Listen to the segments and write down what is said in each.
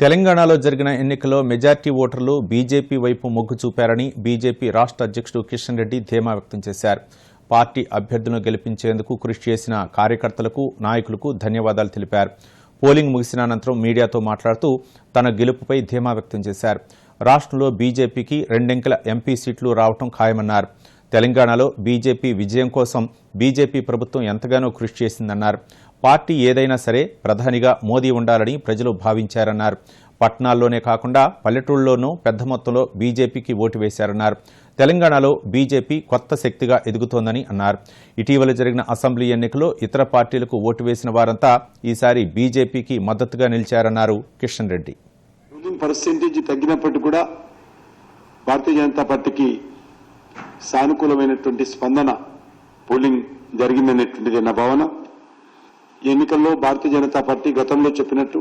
తెలంగాణలో జరిగిన ఎన్నికల్లో మెజార్టీ ఓటర్లు బీజేపీ వైపు మొగ్గు చూపారని బీజేపీ రాష్ట్ర అధ్యక్షుడు కిషన్ రెడ్డి ధీమా వ్యక్తం చేశారు. పార్టీ అభ్యర్థులను గెలిపించేందుకు కృషి చేసిన కార్యకర్తలకు నాయకులకు ధన్యవాదాలు తెలిపారు. పోలింగ్ ముగిసిన అనంతరం మీడియాతో మాట్లాడుతూ తన గెలుపుపై ధీమా వ్యక్తం చేశారు. రాష్ట్రంలో బీజేపీకి రెండెంకెల ఎంపీ సీట్లు రావటం ఖాయమన్నారు. తెలంగాణలో బీజేపీ విజయం కోసం బీజేపీ ప్రభుత్వం ఎంతగానో కృషి చేసిందన్నారు. పార్టీ ఏదైనా సరే ప్రధానిగా మోదీ ఉండాలని ప్రజలు భావించారన్నారు. పట్టణాల్లోనే కాకుండా పల్లెటూళ్ళలోనూ పెద్ద మొత్తంలో బీజేపీకి ఓటు వేశారన్నారు. తెలంగాణలో బీజేపీ కొత్త శక్తిగా ఎదుగుతోందని అన్నారు. ఇటీవల జరిగిన అసెంబ్లీ ఎన్నికల్లో ఇతర పార్టీలకు ఓటు వేసిన వారంతా ఈసారి బీజేపీకి మద్దతుగా నిలిచారన్నారు కిషన్ రెడ్డి. పర్సెంటేజ్ తగ్గినప్పటికీ కూడా భారతీయ జనతా పార్టీకి సానుకూలమైనటువంటి స్పందన పోలింగ్ జరిగిందనేటువంటిది నా భావన. ఈ ఎన్నికల్లో భారతీయ జనతా పార్టీ గతంలో చెప్పినట్టు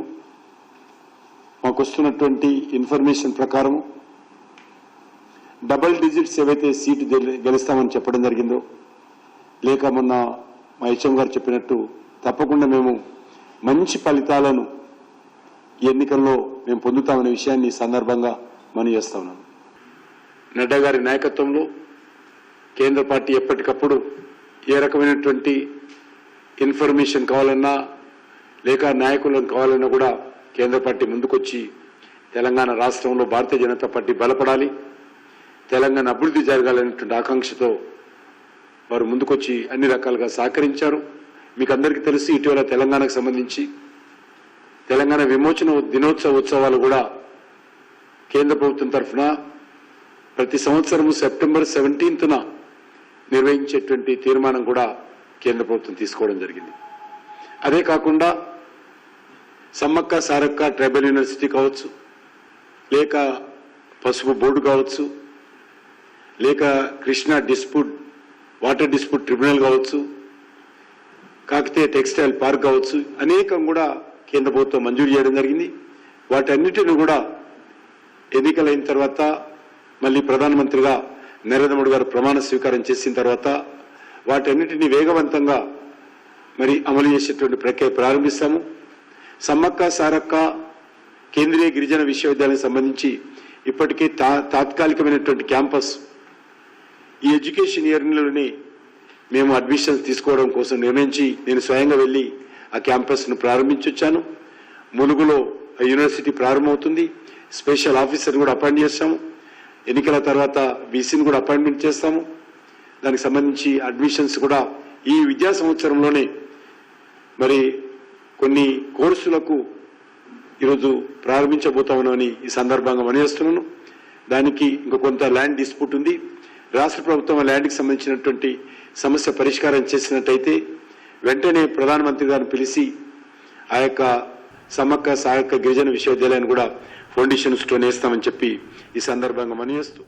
మాకు వస్తున్నటువంటి ఇన్ఫర్మేషన్ ప్రకారం డబల్ డిజిట్స్ ఏవైతే సీటు గెలి- గెలుస్తామని చెప్పడం జరిగిందో లేక మొన్న మా హెచ్ఎం గారు చెప్పినట్టు తప్పకుండా మేము మంచి ఫలితాలను ఈ ఎన్నికల్లో మేము పొందుతామనే విషయాన్ని సందర్భంగా మనం చేస్తా ఉన్నాం. నడ్డా గారి నాయకత్వంలో కేంద్ర పార్టీ ఎప్పటికప్పుడు ఏ రకమైనటువంటి ఇన్ఫర్మేషన్ కావాలన్నా లేక నాయకులను కావాలన్నా కూడా కేంద్ర పార్టీ ముందుకొచ్చి తెలంగాణ రాష్ట్రంలో భారతీయ జనతా పార్టీ బలపడాలి తెలంగాణ అభివృద్ధి జరగాలనేటువంటి ఆకాంక్షతో వారు ముందుకొచ్చి అన్ని రకాలుగా సహకరించారు. మీకు అందరికీ తెలుసు ఇటీవల తెలంగాణకు సంబంధించి తెలంగాణ విమోచన దినోత్సవ ఉత్సవాలు కూడా కేంద్ర ప్రభుత్వం తరఫున ప్రతి సంవత్సరము సెప్టెంబర్ సెవెంటీన్త్న నిర్వహించేటువంటి తీర్మానం కూడా కేంద్ర ప్రభుత్వం తీసుకోవడం జరిగింది. అదే కాకుండా సమ్మక్క సారక్క ట్రైబల్ యూనివర్సిటీ కావచ్చు లేక పసుపు బోర్డు కావచ్చు లేక Krishna dispute water dispute tribunal కావచ్చు కాకతీయ టెక్స్టైల్ పార్క్ కావచ్చు అనేకం కూడా కేంద్ర ప్రభుత్వం మంజూరు చేయడం జరిగింది. వాటన్నిటిని కూడా ఎన్నికలైన తర్వాత మళ్ళీ ప్రధానమంత్రిగా నరేంద్ర మోడీ గారు ప్రమాణ స్వీకారం చేసిన తర్వాత వాటన్నిటిని వేగవంతంగా మరి అమలు చేసేటువంటి ప్రక్రియ ప్రారంభిస్తాము. సమ్మక్క సారక్క కేంద్రీయ గిరిజన విశ్వవిద్యాలయం సంబంధించి ఇప్పటికే తా తాత్కాలికమైనటువంటి క్యాంపస్ ఈ ఎడ్యుకేషన్ ఇయర్లోనే మేము అడ్మిషన్స్ తీసుకోవడం కోసం నిర్ణయించి నేను స్వయంగా వెళ్ళి ఆ క్యాంపస్ను ప్రారంభించొచ్చాను. ములుగులో యూనివర్సిటీ ప్రారంభమవుతుంది. స్పెషల్ ఆఫీసర్ కూడా అపాయింట్ చేస్తాము. ఎన్నికల తర్వాత బీసీని కూడా అపాయింట్మెంట్ చేస్తాము. దానికి సంబంధించి అడ్మిషన్స్ కూడా ఈ విద్యా సంవత్సరంలోనే మరి కొన్ని కోర్సులకు ఈరోజు ప్రారంభించబోతామని ఈ సందర్భంగా మనయేస్తున్నాను. దానికి ఇంకా కొంత ల్యాండ్ డిస్ప్యూట్ ఉంది. రాష్ట్ర ప్రభుత్వం ల్యాండ్కి సంబంధించినటువంటి సమస్య పరిష్కారం చేసినట్టయితే వెంటనే ప్రధానమంత్రి గారిని పిలిచి ఆ యొక్క సమ్మక్క సహాయక గిరిజన విశ్వవిద్యాలయాన్ని కూడా ఫౌండేషన్ స్టోన్ వేస్తామని చెప్పి ఈ సందర్భంగా మనయేస్తూ